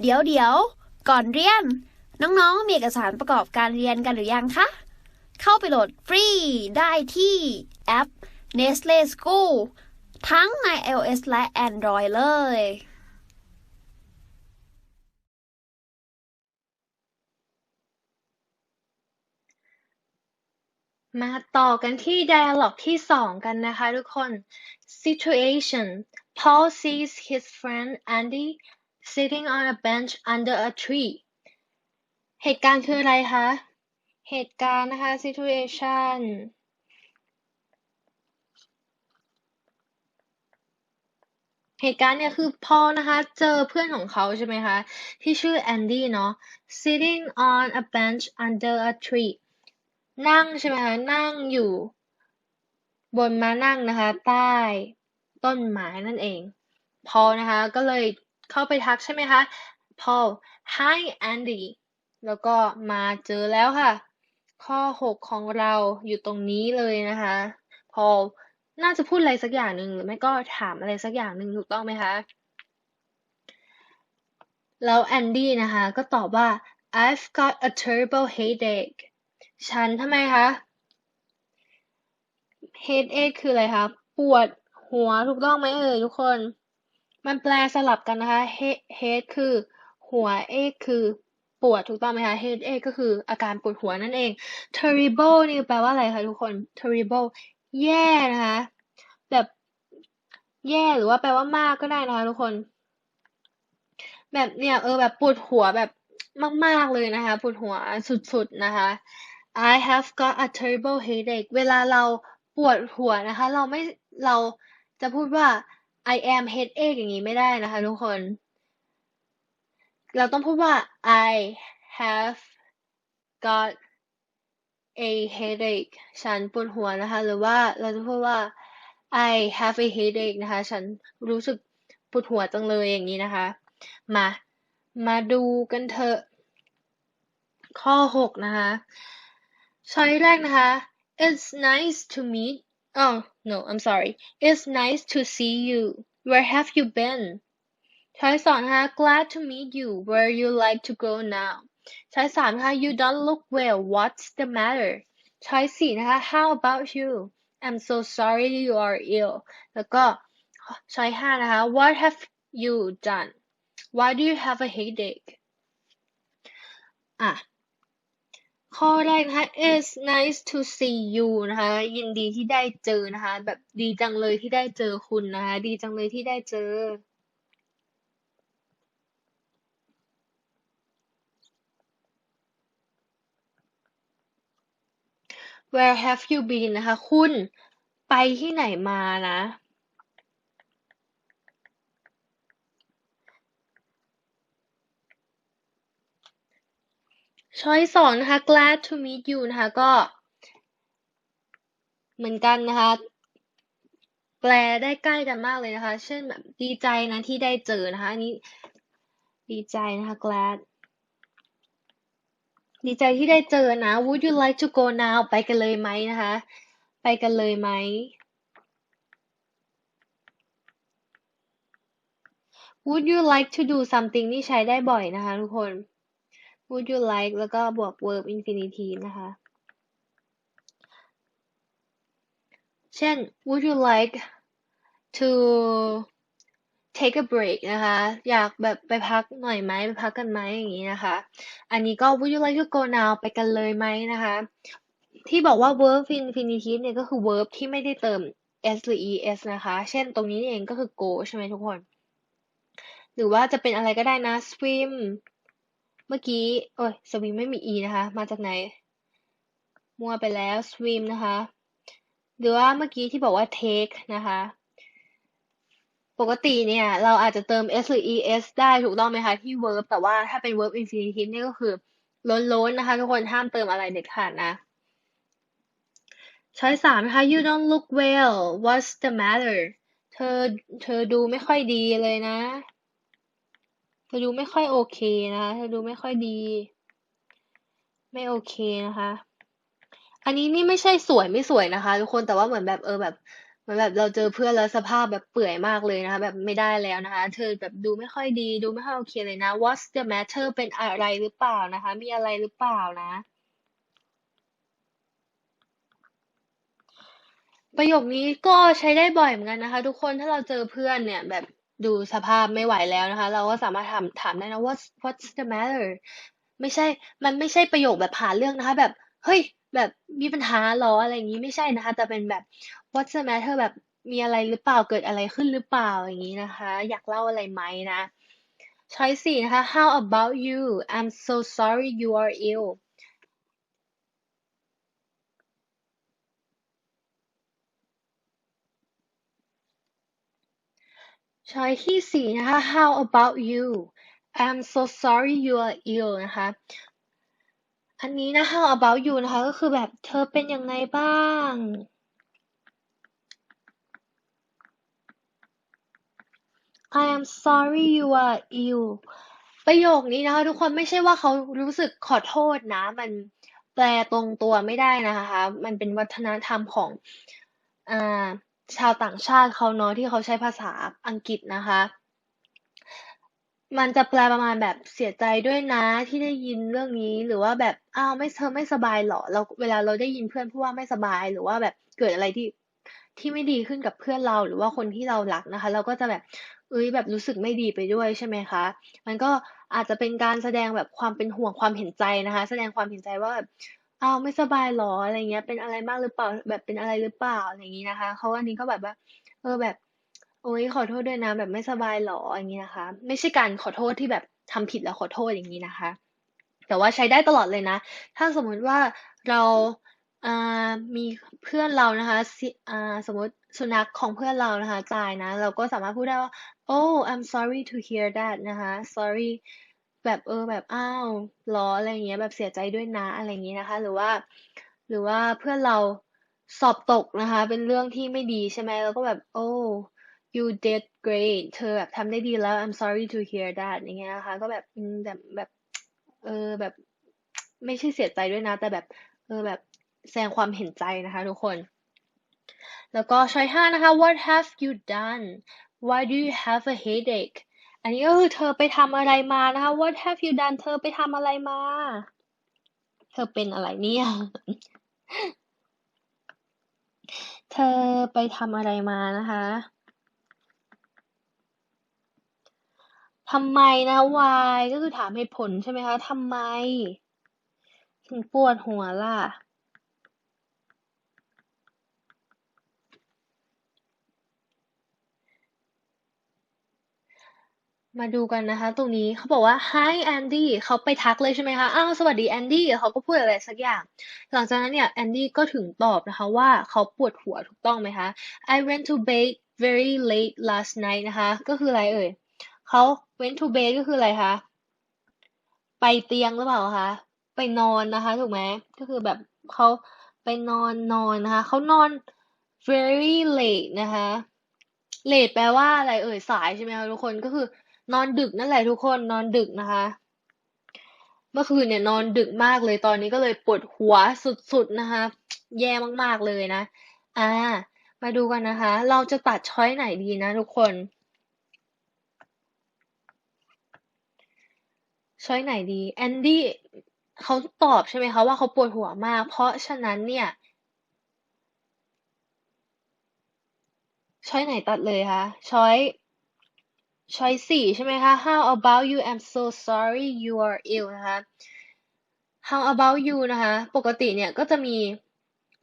เดี๋ยวเดี๋ยวก่อนเรียน น้องๆ มีเอกสารประกอบการเรียนกันหรือยังคะ เข้าไปโหลดฟรีได้ที่แอป Nestle School ทั้งใน iOS และ Android เลย มาต่อกันที่ dialog ที่สองกันนะคะทุกคน situation Paul sees his friend Andy sitting on a bench under a tree เหตุการณ์คืออะไรคะ เหตุการณ์นะคะ situation เหตุการณ์เนี่ยคือพอนะคะ เจอเพื่อนของเขาใช่ไหมคะ ที่ชื่อแอนดี้เนาะ sitting on a bench under a tree นั่งใช่ไหมคะ นั่งอยู่ บนมานั่งนะคะ ใต้ต้นไม้นั่นเอง พอนะคะ ก็เลย เข้าไปทักใช่ไหมคะ Paul Hi Andy แล้วก็มาเจอแล้วค่ะ ข้อหกของเราอยู่ตรงนี้เลยนะคะ Paul น่าจะพูดอะไรสักอย่างหนึ่งหรือไม่ก็ถามอะไรสักอย่างหนึ่งถูกต้องไหมคะ แล้วแอนดี้นะคะ ก็ตอบว่า I've got a terrible headache ฉันทำไมคะ headache คืออะไรคะ ปวดหัวถูกต้องไหมเอ่ยทุกคน มันแปลสลับกันนะคะ head head คือหัว ache คือปวดถูกต้องไหมคะ headache ก็คืออาการปวดหัวนั่นเอง terrible นี่แปลว่าอะไรคะทุกคน terrible แย่นะคะ แบบแย่หรือว่าแปลว่ามากก็ได้นะคะทุกคน แบบเนี่ยเออแบบปวดหัวแบบมาก ๆ เลยนะคะ ปวดหัวสุด ๆ นะคะ I have got a terrible headache เวลาเราปวดหัวนะคะ เราไม่เราจะพูดว่า I am headache อย่างนี้ไม่ได้นะคะทุกคน เราต้องพูดว่า I have got a headache ฉันปวดหัวนะคะ หรือว่าเราจะพูดว่า I have a headache นะคะ ฉันรู้สึกปวดหัวจังเลยอย่างนี้นะคะ มา มาดูกันเถอะ ข้อหกนะคะช้อยแรกนะคะ It's nice to meet oh no I'm sorry It's nice to see you Where have you been ช้อยสองนะคะ Glad to meet you Where you like to go now ช้อยสามนะคะ You don't look well What's the matter ช้อยสี่นะคะ How about you I'm so sorry you are ill แล้วก็ช้อยห้านะคะ What have you done Why do you have a headache อ่ะ ข้อแรกนะคะ It's nice to see you นะคะ ยินดีที่ได้เจอนะคะ แบบดีจังเลยที่ได้เจอคุณนะคะ ดีจังเลยที่ได้เจอ Where have you been นะคะ คุณไปที่ไหนมานะ ช้อยสองนะคะ glad to meet you นะคะก็ เหมือนกันนะคะ แปลได้ใกล้กันมากเลยนะคะ เช่นแบบดีใจนะที่ได้เจอนะคะอันนี้ดีใจนะคะ glad ดีใจที่ได้เจอนะ Would you like to go now ไปกันเลยไหมนะคะ ไปกันเลยไหม Would you like to do something นี่ใช้ได้บ่อยนะคะทุกคน Would you like แล้วก็บวก verb infinitive นะคะ เช่น Would you like to take a break นะคะ อยากแบบไปพักหน่อยไหมไปพักกันไหมอย่างนี้นะคะ อันนี้ก็ Would you like to go now ไปกันเลยไหมนะคะ ที่บอกว่า verb infinitive เนี่ยก็คือ verb ที่ไม่ได้เติม s หรือ es นะคะ เช่นตรงนี้เองก็คือ go ใช่ไหมทุกคน หรือว่าจะเป็นอะไรก็ได้นะ swim เมื่อกี้ โอ้ย swim ไม่มี e นะคะ มาจากไหน มัวไปแล้ว swim นะคะ หรือว่าเมื่อกี้ที่บอกว่า take นะคะ ปกติเนี่ย เราอาจจะเติม s หรือ es ได้ถูกต้องไหมคะที่ verb แต่ว่าถ้าเป็น verb infinitive เนี่ยก็คือล้นๆนะคะ ทุกคนห้ามเติมอะไรเด็ดขาดนะ ช้อยสามนะคะ you don't look well what's the matter เธอ เธอดูไม่ค่อยดีเลยนะ ธอดูไม่ค่อยโอเคนะคะ เธอดูไม่ค่อยดี ไม่โอเคนะคะ อันนี้นี่ไม่ใช่สวยไม่สวยนะคะ ทุกคน แต่ว่าเหมือนแบบเออแบบเหมือนแบบเราเจอเพื่อนแล้วสภาพแบบเปื่อยมากเลยนะคะ แบบไม่ได้แล้วนะคะ เธอแบบดูไม่ค่อยดี ดูไม่ค่อยโอเคเลยนะ What's the matter เป็นอะไรหรือเปล่านะคะ มีอะไรหรือเปล่านะ ประโยคนี้ก็ใช้ได้บ่อยเหมือนกันนะคะ ทุกคน ถ้าเราเจอเพื่อนเนี่ยแบบ ดูสภาพไม่ไหวแล้วนะคะ เราก็สามารถถามถามได้นะ what What's the matter ไม่ใช่ มันไม่ใช่ประโยคแบบหาเรื่องนะคะ แบบ เฮ้ย แบบมีปัญหาหรออะไรอย่างนี้ไม่ใช่นะคะ แต่เป็นแบบ What's the matter แบบมีอะไรหรือเปล่าเกิดอะไรขึ้นหรือเปล่าอย่างนี้นะคะ อยากเล่าอะไรไหมนะ Choice สี่นะคะ How about you I'm so sorry you are ill ช้อยที่สี่นะคะ How about you I'm so sorry you are ill นะคะ อันนี้นะ How about you นะคะ ก็คือแบบเธอเป็นยังไงบ้าง I am sorry you are ill ประโยคนี้นะคะ ทุกคนไม่ใช่ว่าเขารู้สึกขอโทษนะ มันแปลตรงตัวไม่ได้นะคะ มันเป็นวัฒนธรรมของอ่า ชาวต่างชาติเขาเนาะที่เขาใช้ภาษาอังกฤษนะคะ มันจะแปลประมาณแบบเสียใจด้วยนะที่ได้ยินเรื่องนี้หรือว่าแบบอ้าวไม่เธอไม่สบายเหรอเราเวลาเราได้ยินเพื่อนพูดว่าไม่สบายหรือว่าแบบเกิดอะไรที่ที่ไม่ดีขึ้นกับเพื่อนเราหรือว่าคนที่เรารักนะคะ เราก็จะแบบเอ้ยแบบรู้สึกไม่ดีไปด้วยใช่ไหมคะมันก็อาจจะเป็นการแสดงแบบความเป็นห่วงความเห็นใจนะคะ แสดงความเห็นใจว่าแบบ อ้าว ไม่สบายเหรอ อะไรเงี้ย เป็นอะไรมากหรือเปล่า แบบเป็นอะไรหรือเปล่า อะไรอย่างนี้นะคะ เขาอันนี้ก็แบบว่า เออ แบบ โอ๊ย ขอโทษด้วยนะ แบบไม่สบายเหรอ อย่างนี้นะคะ ไม่ใช่การขอโทษที่แบบทำผิดแล้วขอโทษอย่างนี้นะคะ แต่ว่าใช้ได้ตลอดเลยนะ ถ้าสมมุติว่าเราอ่ามีเพื่อนเรานะคะสิอ่าสมมติสุนัขของเพื่อนเรานะคะ ตายนะ เราก็สามารถพูดได้ว่า oh I'm sorry to hear that นะคะ sorry แบบเออแบบอ้าวเหรออะไรเงี้ย แบบเสียใจด้วยนะอะไรอย่างนี้นะคะ หรือว่า หรือว่าเพื่อนเราสอบตกนะคะ เป็นเรื่องที่ไม่ดีใช่ไหมเราก็แบบ oh you did great เธอแบบทำได้ดีแล้ว I'm sorry to hear that อย่างเงี้ยนะคะ ก็แบบแบบแบบเออแบบไม่ใช่เสียใจด้วยนะ แต่แบบเออแบบแสดงความเห็นใจนะคะทุกคน แล้วก็ช้อยห้านะคะ What have you done Why do you have a headache อันนี้ก็คือเธอไปทำอะไรมานะคะ What have you done เธอไปทำอะไรมา เธอเป็นอะไรเนี่ย เธอไปทำอะไรมานะคะทำไมนะ why ก็คือถามเหตุผลใช่ไหมคะทำไม ถึงปวดหัวล่ะ มาดูกันนะคะ ตรงนี้เขาบอกว่า Hi Andy เขาไปทักเลยใช่ไหมคะอ้าวสวัสดีแอนดี้เขาก็พูดอะไรสักอย่าง หลังจากนั้นเนี่ยแอนดี้ก็ถึงตอบนะคะว่าเขาปวดหัวถูกต้องไหมคะ I went to bed very late last night นะคะ ก็คืออะไรเอ่ยเขา went to bed ก็คืออะไรคะไปเตียงหรือเปล่าคะไปนอนนะคะถูกไหมก็คือแบบเขาไปนอนนอนนะคะเขานอน very late นะคะ late แปลว่าอะไรเอ่ยสายใช่ไหมคะทุกคนก็คือ นอนดึกนั่นแหละทุกคนนอนดึกนะคะ เมื่อคืนเนี่ยนอนดึกมากเลยตอนนี้ก็เลยปวดหัวสุดๆนะคะ แย่มากๆเลยนะ อ่า มาดูกันนะคะ เราจะตัดช้อยไหนดีนะทุกคน ช้อยไหนดีแอนดี้เขาตอบใช่ไหมคะว่าเขาปวดหัวมาก เพราะฉะนั้นเนี่ย ช้อยไหนตัดเลยคะช้อย ช้อยสี่ใช่ไหมคะ How about you I'm so sorry you are ill นะคะ How about you นะคะ ปกติเนี่ยก็จะมี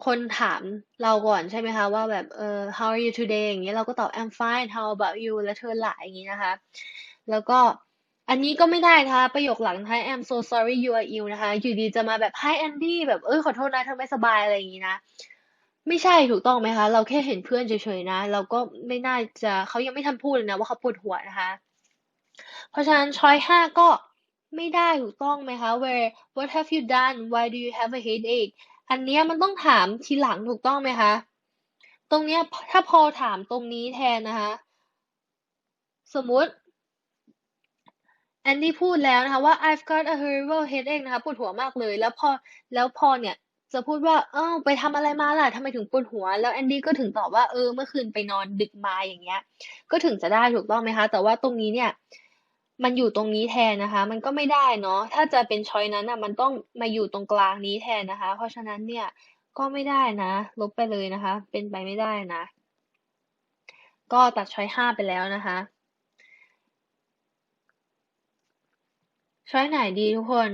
คนถามเราก่อนใช่ไหมคะว่าแบบเออ How are you today อย่างเงี้ยเราก็ตอบ I'm fine How about you แล้วเธอหล่ะอย่างงี้นะคะ แล้วก็อันนี้ก็ไม่ได้นะคะประโยคหลังท้าย I'm so sorry you are ill นะคะ อยู่ดีจะมาแบบ Hi Andy แบบเอ้ยขอโทษนะเธอไม่สบายอะไรอย่างงี้นะ ไม่ใช่ ถูกต้องไหมคะ เราแค่เห็นเพื่อนเฉยๆนะ เราก็ไม่น่าจะ เขายังไม่ทันพูดเลยนะว่าเขาปวดหัวนะคะ เพราะฉะนั้นช้อยห้าก็ไม่ได้ถูกต้องไหมคะ where what have you done why do you have a headache อันเนี้ยมันต้องถามทีหลังถูกต้องไหมคะ ตรงเนี้ยถ้าพอถามตรงนี้แทนนะคะ สมมุติแอนดี้พูดแล้วนะคะว่า I've got a horrible headache นะคะปวดหัวมากเลย แล้วพอแล้วพอเนี่ย จะพูดว่า เอ้าไปทำอะไรมาล่ะทำไมถึงปวดหัว แล้วแอนดี้ก็ถึงตอบว่า เออ เมื่อคืนไปนอนดึกมาอย่างเงี้ย ก็ถึงจะได้ถูกต้องไหมคะ แต่ว่าตรงนี้เนี่ย มันอยู่ตรงนี้แทนนะคะ มันก็ไม่ได้เนาะ ถ้าจะเป็นช้อยนั้นอะ มันต้องมาอยู่ตรงกลางนี้แทนนะคะ เพราะฉะนั้นเนี่ย ก็ไม่ได้นะ ลบไปเลยนะคะ เป็นไปไม่ได้นะ ก็ตัดช้อยห้าไปแล้วนะคะ ช้อยไหนดีทุกคน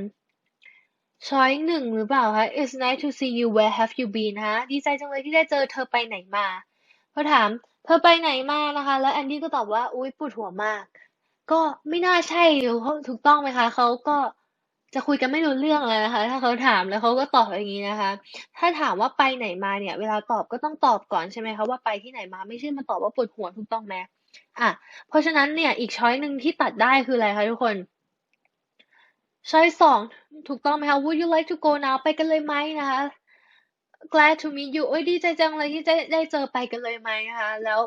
ช้อยหนึ่งหรือเปล่าคะ It's nice to see you Where have you been นะคะดีใจจังเลยที่ได้เจอเธอไปไหนมาเขาถาม เธอไปไหนมานะคะ แล้วแอนดี้ก็ตอบว่า อุ๊ยปวดหัวมาก ก็ไม่น่าใช่ถูกต้องไหมคะ เขาก็จะคุยกันไม่รู้เรื่องเลยนะคะ ถ้าเขาถามแล้วเขาก็ตอบอย่างนี้นะคะ ถ้าถามว่าไปไหนมาเนี่ย เวลาตอบก็ต้องตอบก่อนใช่ไหมคะว่าไปที่ไหนมา ไม่ใช่มาตอบว่าปวดหัวถูกต้องไหมอะ เพราะฉะนั้นเนี่ยอีกช้อยหนึ่งที่ตัดได้คืออะไรคะทุกคน ช้อยสองถูกต้องไหมคะ Would you like to go now ไปกันเลยไหมนะคะ Glad to meet you โอ้ยดีใจจังเลยที่ได้ได้เจอไปกันเลยไหมนะคะแล้ว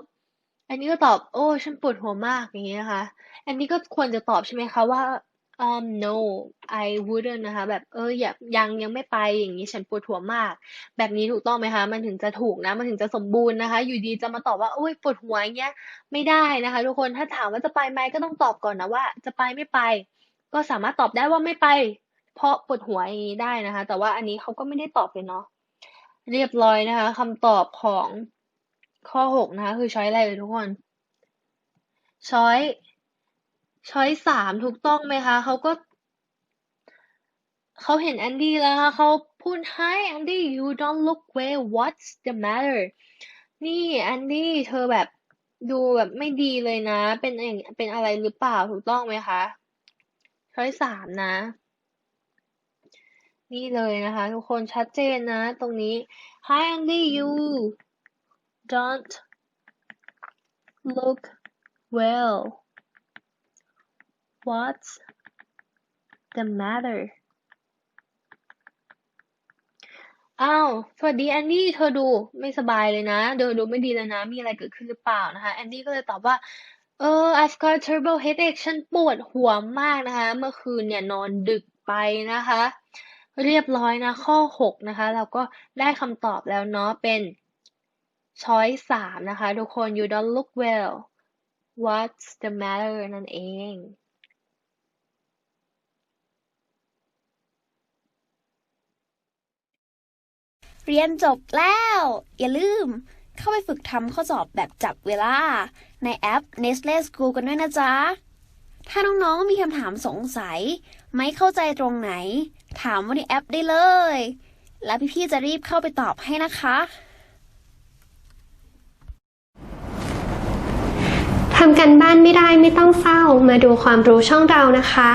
อันนี้ก็ตอบโอ้ฉันปวดหัวมากอย่างนี้นะคะอันนี้ก็ควรจะตอบใช่ไหมคะว่า um no I wouldn't นะคะ แบบเอออย่ายังยังไม่ไปอย่างนี้ฉันปวดหัวมาก แบบนี้ถูกต้องไหมคะ มันถึงจะถูกนะ มันถึงจะสมบูรณ์นะคะ อยู่ดีจะมาตอบว่าโอ้ยปวดหัวอย่างเงี้ยไม่ได้นะคะ ทุกคนถ้าถามว่าจะไปไหมก็ต้องตอบก่อนนะว่า จะไปไม่ไป ก็สามารถตอบได้ว่าไม่ไป เพราะปวดหัวอย่างนี้ได้นะคะ แต่ว่าอันนี้เขาก็ไม่ได้ตอบเลยเนาะเรียบร้อยนะคะคำตอบของข้อหกนะคะคือช้อยอะไรเลยทุกคนช้อยช้อยสามถูกต้องไหมคะเขาก็เขาเห็นแอนดี้แล้วคะเขาพูด Hi Andy you don't look well what's the matter นี่แอนดี้เธอแบบดูแบบไม่ดีเลยนะ เป็นอย่างเป็นอะไรหรือเปล่าถูกต้องไหมคะ ช้อยสามนะ นี่เลยนะคะ ทุกคนชัดเจนนะ ตรงนี้ Hi Andy you don't look well what's the matter อ้าว สวัสดีแอนดี้ เธอดูไม่สบายเลยนะ เธอดูไม่ดีเลยนะ มีอะไรเกิดขึ้นหรือเปล่านะคะ แอนดี้ก็เลยตอบว่า เออ I've got a terrible headache ฉันปวดหัวมากนะคะ เมื่อคืนเนี่ยนอนดึกไปนะคะ เรียบร้อยนะ ข้อหกนะคะ เราก็ได้คำตอบแล้วเนาะเป็นช้อยสามนะคะ ทุกคน you don't look well what's the matter นั่นเอง เรียนจบแล้ว อย่าลืม เข้าไปฝึกทำข้อสอบแบบจับเวลา ในแอป Nestle School กันด้วยนะจ๊ะ ถ้าน้องๆมีคำถามสงสัย ไม่เข้าใจตรงไหน ถามว่าในแอปได้เลย แล้วพี่ๆจะรีบเข้าไปตอบให้นะคะทำกันบ้านไม่ได้ไม่ต้องเศร้า มาดูความรู้ช่องเรานะคะ